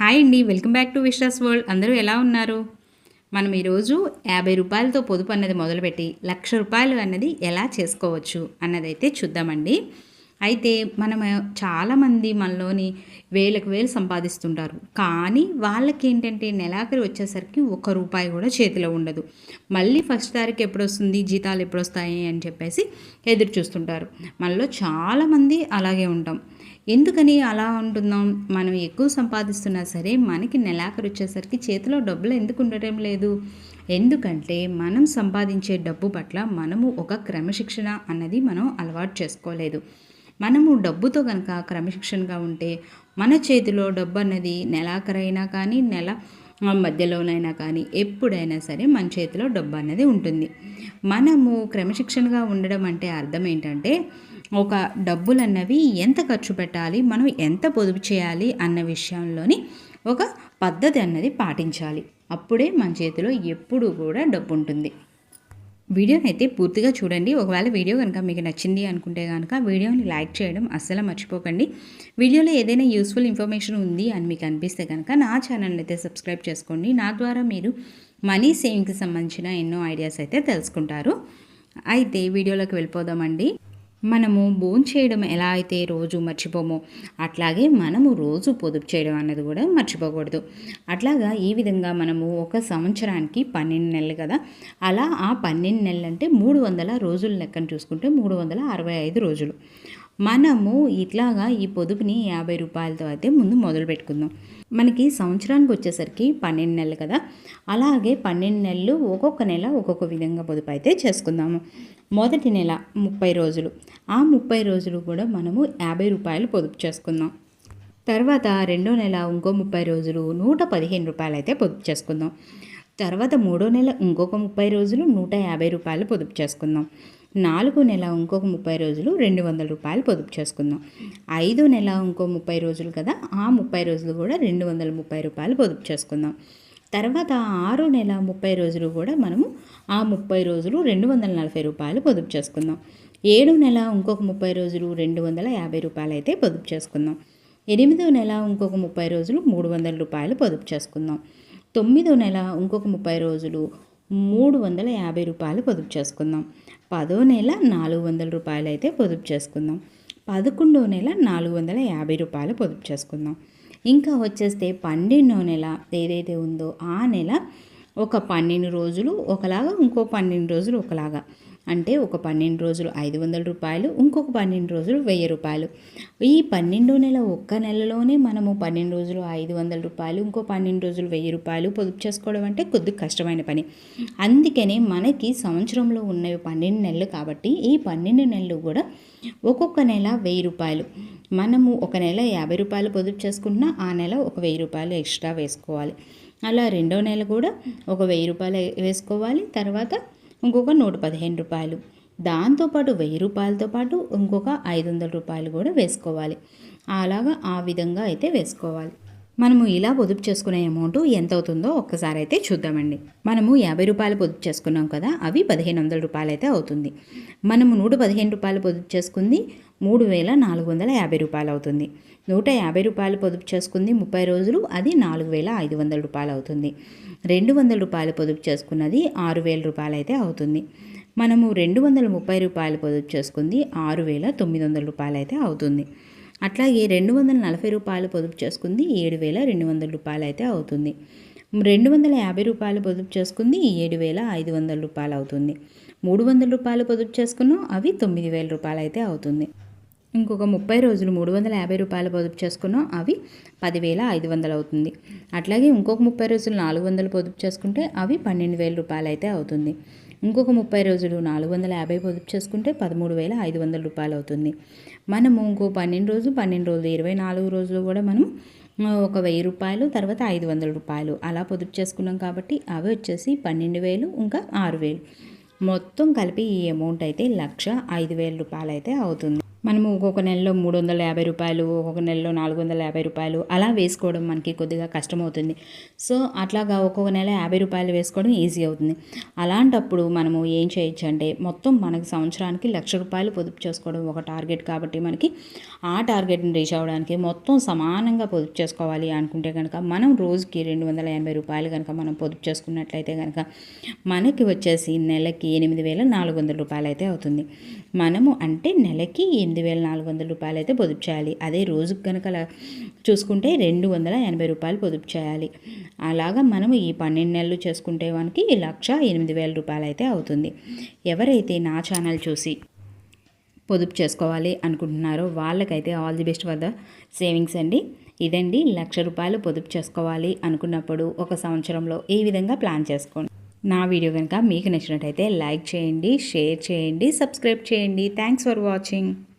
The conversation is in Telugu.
హాయ్ అండి welcome back to Vishwas world. అందరూ ఎలా ఉన్నారు? మనం ఈరోజు యాభై రూపాయలతో పొదుపు అన్నది మొదలుపెట్టి లక్ష రూపాయలు అన్నది ఎలా చేసుకోవచ్చు అన్నదైతే చూద్దామండి. అయితే మనం చాలామంది మనలోని వేలకు వేలు సంపాదిస్తుంటారు. కానీ వాళ్ళకి ఏంటంటే నెలాఖరి వచ్చేసరికి ఒక్క రూపాయి కూడా చేతిలో ఉండదు. మళ్ళీ ఫస్ట్ తారీఖు ఎప్పుడు వస్తుంది జీతాలు ఎప్పుడు వస్తాయి అని చెప్పేసి ఎదురు చూస్తుంటారు. మనలో చాలామంది అలాగే ఉంటాం. ఎందుకని అలా ఉంటున్నాం? మనం ఎక్కువ సంపాదిస్తున్నా సరే మనకి నెలాఖరు వచ్చేసరికి చేతిలో డబ్బులు ఎందుకు ఉండటం లేదు? ఎందుకంటే మనం సంపాదించే డబ్బు పట్ల మనము ఒక క్రమశిక్షణ అన్నది మనం అలవాటు చేసుకోలేదు. మనము డబ్బుతో కనుక క్రమశిక్షణగా ఉంటే మన చేతిలో డబ్బు అన్నది నెలాఖరైనా కానీ నెల మధ్యలోనైనా కానీ ఎప్పుడైనా సరే మన చేతిలో డబ్బు అనేది ఉంటుంది. మనము క్రమశిక్షణగా ఉండడం అంటే అర్థం ఏంటంటే ఒక డబ్బులు అన్నవి ఎంత ఖర్చు పెట్టాలి మనం ఎంత పొదుపు చేయాలి అన్న విషయంలోని ఒక పద్ధతి అన్నది పాటించాలి. అప్పుడే మన చేతిలో ఎప్పుడు కూడా డబ్బు ఉంటుంది వీడియోని అయితే పూర్తిగా చూడండి. ఒకవేళ వీడియో కనుక మీకు నచ్చింది అనుకుంటే కనుక వీడియోని లైక్ చేయడం అస్సలు మర్చిపోకండి. వీడియోలో ఏదైనా యూస్ఫుల్ ఇన్ఫర్మేషన్ ఉంది అని మీకు అనిపిస్తే కనుక నా ఛానల్ అయితే సబ్స్క్రైబ్ చేసుకోండి. నా ద్వారా మీరు మనీ సేవింగ్కి సంబంధించిన ఎన్నో ఐడియాస్ అయితే తెలుసుకుంటారు. అయితే వీడియోలోకి వెళ్ళిపోదామండి. మనము బోన్ చేయడం ఎలా అయితే రోజు మర్చిపోమో అట్లాగే మనము రోజు పొదుపు చేయడం అన్నది కూడా మర్చిపోకూడదు. అట్లాగా ఈ విధంగా మనము ఒక సంవత్సరానికి పన్నెండు నెలలు కదా అలా ఆ పన్నెండు నెలలు అంటే మూడు వందల రోజుల లెక్కను చూసుకుంటే మూడు వందల అరవై ఐదు రోజులు. మనము ఇట్లాగా ఈ పొదుపుని యాభై రూపాయలతో అయితే ముందు మొదలు పెట్టుకుందాం. మనకి సంవత్సరానికి వచ్చేసరికి పన్నెండు నెలలు కదా. అలాగే పన్నెండు నెలలు ఒక్కొక్క నెల ఒక్కొక్క విధంగా పొదుపు అయితే చేసుకుందాము. మొదటి నెల ముప్పై రోజులు. ఆ ముప్పై రోజులు కూడా మనము యాభై రూపాయలు పొదుపు చేసుకుందాం. తర్వాత రెండో నెల ఇంకో ముప్పై రోజులు నూట పదిహేను రూపాయలు అయితే పొదుపు చేసుకుందాం. తర్వాత మూడో నెల ఇంకొక ముప్పై రోజులు నూట యాభై రూపాయలు పొదుపు చేసుకుందాం. నాలుగో నెల ఇంకొక ముప్పై రోజులు రెండు వందల రూపాయలు పొదుపు చేసుకుందాం. ఐదో నెల ఇంకో ముప్పై రోజులు కదా ఆ ముప్పై రోజులు కూడా రెండు వందల ముప్పై రూపాయలు పొదుపు చేసుకుందాం. తర్వాత ఆరో నెల ముప్పై రోజులు కూడా మనము ఆ ముప్పై రోజులు రెండు వందల నలభై రూపాయలు పొదుపు చేసుకుందాం. ఏడో నెల ఇంకొక ముప్పై రోజులు రెండు వందల యాభై రూపాయలు అయితే పొదుపు చేసుకుందాం. ఎనిమిదో నెల ఇంకొక ముప్పై రోజులు మూడు వందల రూపాయలు పొదుపు చేసుకుందాం. తొమ్మిదో నెల ఇంకొక ముప్పై రోజులు మూడు వందల యాభై రూపాయలు పొదుపు చేసుకుందాం. పదో నెల నాలుగు వందల రూపాయలు అయితే పొదుపు చేసుకుందాం. పదకొండో నెల నాలుగు వందల యాభై రూపాయలు పొదుపు చేసుకుందాం. ఇంకా వచ్చేస్తే పన్నెండో నెల ఏదైతే ఉందో ఆ నెల ఒక పన్నెండు రోజులు ఒకలాగా ఇంకో పన్నెండు రోజులు ఒకలాగా. అంటే ఒక పన్నెండు రోజులు ఐదు వందల రూపాయలు ఇంకొక పన్నెండు రోజులు వెయ్యి రూపాయలు. ఈ పన్నెండు నెల ఒక్క నెలలోనే మనము పన్నెండు రోజులు ఐదు వందల రూపాయలు ఇంకో పన్నెండు రోజులు వెయ్యి రూపాయలు పొదుపు చేసుకోవడం అంటే కొద్ది కష్టమైన పని. అందుకనే మనకి సంవత్సరంలో ఉన్నవి పన్నెండు నెలలు కాబట్టి ఈ పన్నెండు నెలలు కూడా ఒక్కొక్క నెల వెయ్యి రూపాయలు. మనము ఒక నెల యాభై రూపాయలు పొదుపు చేసుకుంటున్నా ఆ నెల ఒక వెయ్యి రూపాయలు ఎక్స్ట్రా వేసుకోవాలి. అలా రెండో నెల కూడా ఒక వెయ్యి రూపాయలు వేసుకోవాలి. తర్వాత ఇంకొక నూట పదిహేను రూపాయలు. దాంతోపాటు వెయ్యి రూపాయలతో పాటు ఇంకొక ఐదు వందల రూపాయలు కూడా వేసుకోవాలి. అలాగా ఆ విధంగా అయితే వేసుకోవాలి. మనము ఇలా పొదుపు చేసుకునే అమౌంట్ ఎంత అవుతుందో ఒక్కసారి అయితే చూద్దామండి. మనము యాభై రూపాయలు పొదుపు చేసుకున్నాం కదా అవి పదిహేను వందల రూపాయలు అయితే అవుతుంది. మనము నూట పదిహేను రూపాయలు పొదుపు చేసుకుంది మూడు వేల నాలుగు వందల యాభై రూపాయలు అవుతుంది. నూట యాభై రూపాయలు పొదుపు చేసుకుంది ముప్పై రోజులు అది నాలుగు వేల ఐదు వందల రూపాయలు అవుతుంది. రెండు వందల రూపాయలు పొదుపు చేసుకున్నది ఆరు వేల రూపాయలు అయితే అవుతుంది. మనము రెండు వందల ముప్పై రూపాయలు పొదుపు చేసుకుంది ఆరు వేల తొమ్మిది వందల రూపాయలు అయితే అవుతుంది. అట్లాగే రెండు వందల నలభై రూపాయలు పొదుపు చేసుకుంది ఏడు వేల రెండు వందల రూపాయలు అయితే అవుతుంది. రెండు వందల యాభై రూపాయలు పొదుపు చేసుకుంది ఏడు వేల ఐదు వందల రూపాయలు అవుతుంది. మూడు వందల రూపాయలు పొదుపు చేసుకున్నాం అవి తొమ్మిది వేల రూపాయలు అయితే అవుతుంది. ఇంకొక ముప్పై రోజులు మూడు వందల యాభై రూపాయలు పొదుపు చేసుకున్నాం అవి పదివేల ఐదు వందలు అవుతుంది. అట్లాగే ఇంకొక ముప్పై రోజులు నాలుగు వందలు పొదుపు చేసుకుంటే అవి పన్నెండు వేల రూపాయలు అయితే అవుతుంది. ఇంకొక ముప్పై రోజులు నాలుగు వందల యాభై పొదుపు చేసుకుంటే పదమూడు వేల ఐదు వందల రూపాయలు అవుతుంది. మనము ఇంకో పన్నెండు రోజులు పన్నెండు రోజులు ఇరవై నాలుగు రోజులు కూడా మనం ఒక వెయ్యి రూపాయలు తర్వాత ఐదు వందల రూపాయలు అలా పొదుపు చేసుకున్నాం కాబట్టి అవి వచ్చేసి పన్నెండు వేలు ఇంకా ఆరు వేలు. మొత్తం కలిపి ఈ అమౌంట్ అయితే లక్ష ఐదు వేల రూపాయలు అయితే అవుతుంది. మనము ఒక్కొక్క నెలలో మూడు వందల యాభై రూపాయలు ఒక్కొక్క నెలలో నాలుగు వందల యాభై రూపాయలు అలా వేసుకోవడం మనకి కొద్దిగా కష్టమవుతుంది. సో అట్లాగా ఒక్కొక్క నెల యాభై రూపాయలు వేసుకోవడం ఈజీ అవుతుంది. అలాంటప్పుడు మనము ఏం చేయొచ్చు అంటే మొత్తం మనకి సంవత్సరానికి లక్ష రూపాయలు పొదుపు చేసుకోవడం ఒక టార్గెట్ కాబట్టి మనకి ఆ టార్గెట్ని రీచ్ అవ్వడానికి మొత్తం సమానంగా పొదుపు చేసుకోవాలి అనుకుంటే కనుక మనం రోజుకి రెండు వందల ఎనభై రూపాయలు కనుక మనం పొదుపు చేసుకున్నట్లయితే కనుక మనకి వచ్చేసి నెలకి ఎనిమిది వేల నాలుగు వందల రూపాయలు అయితే అవుతుంది. మనము అంటే నెలకి ఎనిమిది వేల నాలుగు వందల రూపాయలు అయితే పొదుపు చేయాలి. అదే రోజుకి కనుక చూసుకుంటే రెండు వందల ఎనభై రూపాయలు పొదుపు చేయాలి. అలాగా మనము ఈ పన్నెండు నెలలు చేసుకుంటే మనకి లక్ష ఎనిమిది వేల రూపాయలు అయితే అవుతుంది. ఎవరైతే నా ఛానల్ చూసి పొదుపు చేసుకోవాలి అనుకుంటున్నారో వాళ్ళకైతే all the best for the savings అండి. ఇదండి లక్ష రూపాయలు పొదుపు చేసుకోవాలి అనుకున్నప్పుడు ఒక సంవత్సరంలో ఈ విధంగా ప్లాన్ చేసుకోండి. నా వీడియో కనుక మీకు నచ్చినట్టయితే లైక్ చేయండి షేర్ చేయండి సబ్స్క్రైబ్ చేయండి. Thanks for watching.